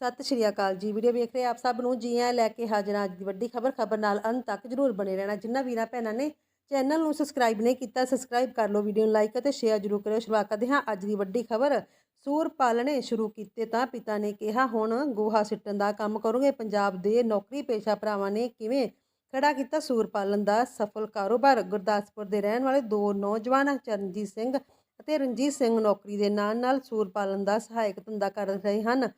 ਸਤਿ ਸ਼੍ਰੀ ਅਕਾਲ ਜੀ। ਵੀਡੀਓ ਵੇਖ ਰਹੇ ਆਪ ਸਭ ਨੂੰ ਜੀ ਆਇਆਂ ਲੈ ਕੇ ਹਾਜ਼ਰ ਅੱਜ ਦੀ ਵੱਡੀ ਖਬਰ। ਖਬਰ ਨਾਲ ਅੰਤ ਤੱਕ ਜਰੂਰ ਬਣੇ ਰਹਿਣਾ। ਜਿੰਨਾ ਵੀਰਾਂ ਭੈਣਾਂ ਨੇ ਚੈਨਲ ਨੂੰ ਸਬਸਕ੍ਰਾਈਬ ਨਹੀਂ ਕੀਤਾ ਸਬਸਕ੍ਰਾਈਬ ਕਰ ਲਓ ਵੀਡੀਓ ਨੂੰ ਲਾਈਕ ਅਤੇ ਸ਼ੇਅਰ ਜਰੂਰ ਕਰਿਓ। ਸ਼ੁਰੂਆਤ ਕਰਦੇ ਹਾਂ ਅੱਜ ਦੀ ਵੱਡੀ ਖਬਰ। ਸੂਰ ਪਾਲਣੇ ਸ਼ੁਰੂ ਕੀਤੇ ਤਾਂ ਪਿਤਾ ਨੇ ਕਿਹਾ, ਹੁਣ ਗੋਹਾ ਸਿੱਟਣ ਦਾ ਕੰਮ ਕਰੋਗੇ। ਪੰਜਾਬ ਦੇ ਨੌਕਰੀ ਪੇਸ਼ਾ ਭਰਾਵਾਂ ਨੇ ਕਿਵੇਂ ਖੜਾ ਕੀਤਾ ਸੂਰ ਪਾਲਣ ਦਾ ਸਫਲ ਕਾਰੋਬਾਰ? ਗੁਰਦਾਸਪੁਰ ਦੇ ਰਹਿਣ ਵਾਲੇ ਦੋ ਨੌਜਵਾਨ ਚਰਨਜੀਤ ਸਿੰਘ ਅਤੇ ਰਣਜੀਤ ਸਿੰਘ ਨੌਕਰੀ ਦੇ ਨਾਲ ਨਾਲ ਸੂਰ ਪਾਲਣ ਦਾ ਸਹਾਇਕ ਧੰਦਾ ਕਰ ਰਹੇ ਹਨ।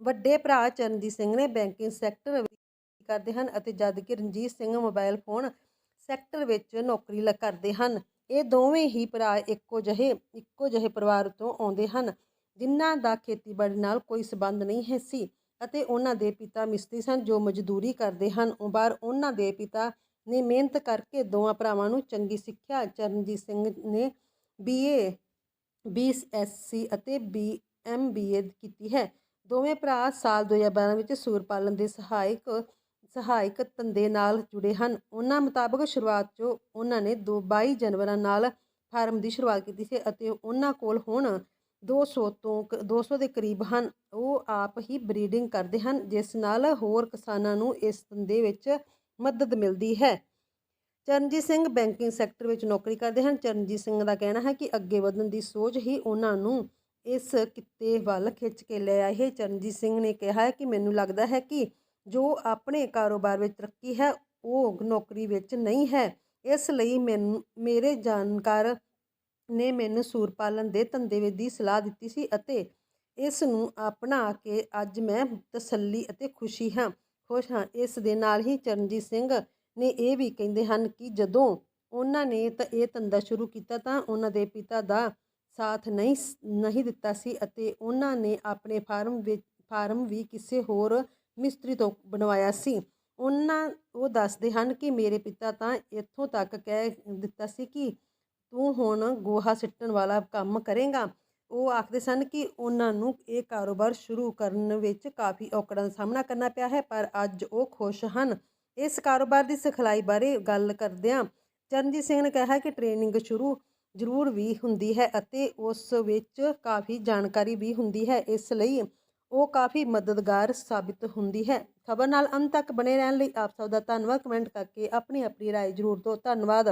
ਵੱਡੇ ਭਰਾ ਚਰਨਜੀਤ ਸਿੰਘ ਨੇ ਬੈਂਕਿੰਗ ਸੈਕਟਰ ਕਰਦੇ ਹਨ ਅਤੇ ਜਦ ਕਿ Ranjit Singh mobile phone sector ਵਿੱਚ ਨੌਕਰੀ ਲ, ਕਰਦੇ ਹਨ। ਇਹ ਦੋਵੇਂ ਹੀ ਭਰਾ ਇੱਕੋ ਜਿਹੇ ਇੱਕੋ ਜਿਹੇ ਪਰਿਵਾਰ ਤੋਂ ਆਉਂਦੇ ਹਨ, ਜਿਨ੍ਹਾਂ ਦਾ ਖੇਤੀਬਾੜੀ ਨਾਲ ਕੋਈ ਸਬੰਧ ਨਹੀਂ ਹੈ ਸੀ ਅਤੇ ਉਹਨਾਂ ਦੇ ਪਿਤਾ ਮਿਸਤਰੀ ਸਨ ਜੋ ਮਜ਼ਦੂਰੀ ਕਰਦੇ ਹਨ। ਉਹ ਬਾਹਰ ਉਹਨਾਂ ਦੇ ਪਿਤਾ ਨੇ ਮਿਹਨਤ ਕਰਕੇ ਦੋਵਾਂ ਭਰਾਵਾਂ ਨੂੰ ਚੰਗੀ ਸਿੱਖਿਆ ਚਰਨਜੀਤ ਸਿੰਘ ਨੇ ਬੀਏ ਬੀਐਸਸੀ ਅਤੇ ਬੀਐਮਬੀਏ ਕੀਤੀ ਹੈ। ਦੋਵੇਂ ਭਰਾ ਸਾਲ 2012 ਵਿੱਚ ਸੂਰ ਪਾਲਣ ਦੇ ਸਹਾਇਕ ਸਹਾਇਕ ਧੰਦੇ ਨਾਲ ਜੁੜੇ ਹਨ। ਉਹਨਾਂ ਮੁਤਾਬਕ ਸ਼ੁਰੂਆਤ 'ਚ ਉਹਨਾਂ ਨੇ ਦੋ 22 ਜਾਨਵਰਾਂ ਨਾਲ ਫਾਰਮ ਦੀ ਸ਼ੁਰੂਆਤ ਕੀਤੀ ਸੀ ਅਤੇ ਉਹਨਾਂ ਕੋਲ ਹੁਣ 200 ਤੋਂ ਕ- 200 ਦੇ ਕਰੀਬ ਹਨ। ਉਹ ਆਪ ਹੀ ਬਰੀਡਿੰਗ ਕਰਦੇ ਹਨ, ਜਿਸ ਨਾਲ ਹੋਰ ਕਿਸਾਨਾਂ ਨੂੰ ਇਸ ਧੰਦੇ ਵਿੱਚ ਮਦਦ ਮਿਲਦੀ ਹੈ। ਚਰਨਜੀਤ ਸਿੰਘ ਬੈਂਕਿੰਗ ਸੈਕਟਰ ਵਿੱਚ ਨੌਕਰੀ ਕਰਦੇ ਹਨ। ਚਰਨਜੀਤ ਸਿੰਘ ਦਾ ਕਹਿਣਾ ਹੈ ਕਿ ਅੱਗੇ ਵਧਣ ਦੀ ਸੋਚ ਹੀ ਉਹਨਾਂ ਨੂੰ ਇਸ ਕਿੱਤੇ ਵੱਲ ਖਿੱਚ ਕੇ ਲੈ ਆਏ। ਚਰਨਜੀਤ ਸਿੰਘ ਨੇ ਕਿਹਾ ਹੈ ਕਿ ਮੈਨੂੰ ਲੱਗਦਾ ਹੈ ਕਿ ਜੋ ਆਪਣੇ ਕਾਰੋਬਾਰ ਵਿੱਚ ਤਰੱਕੀ ਹੈ, ਉਹ ਨੌਕਰੀ ਵਿੱਚ ਨਹੀਂ ਹੈ। ਇਸ ਲਈ ਮੈਨੂੰ, ਮੇਰੇ ਜਾਣਕਾਰ ਨੇ ਮੈਨੂੰ ਸੂਰ ਪਾਲਣ ਦੇ ਧੰਦੇ ਦੀ ਸਲਾਹ ਦਿੱਤੀ ਸੀ ਅਤੇ ਇਸ ਨੂੰ ਅਪਣਾ ਕੇ ਅੱਜ ਮੈਂ ਤਸੱਲੀ ਅਤੇ ਖੁਸ਼ੀ ਹਾਂ, ਖੁਸ਼ ਹਾਂ। ਇਸ ਦੇ ਨਾਲ ਹੀ ਚਰਨਜੀਤ ਸਿੰਘ ਨੇ ਇਹ ਵੀ ਕਹਿੰਦੇ ਹਨ ਕਿ ਜਦੋਂ ਉਹਨਾਂ ਨੇ ਤਾਂ, ਇਹ ਧੰਦਾ ਸ਼ੁਰੂ ਕੀਤਾ ਤਾਂ ਉਹਨਾਂ ਦੇ ਪਿਤਾ ਦਾ ਸਾਥ ਨਹੀਂ ਸ- ਨਹੀਂ ਦਿੱਤਾ ਸੀ ਅਤੇ ਉਹਨਾਂ ਨੇ ਆਪਣੇ ਫਾਰਮ ਵਿੱਚ, ਫਾਰਮ ਵੀ ਕਿਸੇ ਹੋਰ ਮਿਸਤਰੀ ਤੋਂ ਬਣਵਾਇਆ ਸੀ। ਉਹਨਾਂ, ਉਹ ਦੱਸਦੇ ਹਨ ਕਿ ਮੇਰੇ ਪਿਤਾ ਤਾਂ ਇੱਥੋਂ ਤੱਕ ਕਹਿ ਦਿੱਤਾ ਸੀ ਕਿ ਤੂੰ ਹੁਣ ਗੋਹਾ ਸਿੱਟਣ ਵਾਲਾ ਕੰਮ ਕਰੇਗਾ। ਉਹ ਆਖਦੇ ਸਨ ਕਿ ਉਹਨਾਂ ਨੂੰ ਇਹ ਕਾਰੋਬਾਰ ਸ਼ੁਰੂ ਕਰਨ ਵਿੱਚ ਕਾਫੀ ਔਕੜਾਂ ਦਾ ਸਾਹਮਣਾ ਕਰਨਾ ਪਿਆ ਹੈ, ਪਰ ਅੱਜ ਉਹ ਖੁਸ਼ ਹਨ। ਇਸ ਕਾਰੋਬਾਰ ਦੀ ਸਿਖਲਾਈ ਬਾਰੇ ਗੱਲ ਕਰਦਿਆਂ ਚਰਨਜੀਤ ਸਿੰਘ ਨੇ ਕਿਹਾ ਕਿ ਟ੍ਰੇਨਿੰਗ ਸ਼ੁਰੂ ਜ਼ਰੂਰ ਵੀ ਹੁੰਦੀ ਹੈ ਅਤੇ ਉਸ ਵਿੱਚ ਕਾਫੀ ਜਾਣਕਾਰੀ ਵੀ ਹੁੰਦੀ ਹੈ ਇਸ ਲਈ ਉਹ ਕਾਫੀ ਮਦਦਗਾਰ ਸਾਬਿਤ ਹੁੰਦੀ ਹੈ ਖਬਰ ਨਾਲ ਅੰਤ ਤੱਕ ਬਣੇ ਰਹਿਣ ਲਈ ਆਪ ਸਭ ਦਾ ਧੰਨਵਾਦ ਕਮੈਂਟ ਕਰਕੇ ਆਪਣੀ ਆਪਣੀ رائے ਜ਼ਰੂਰ ਦਿਓ ਧੰਨਵਾਦ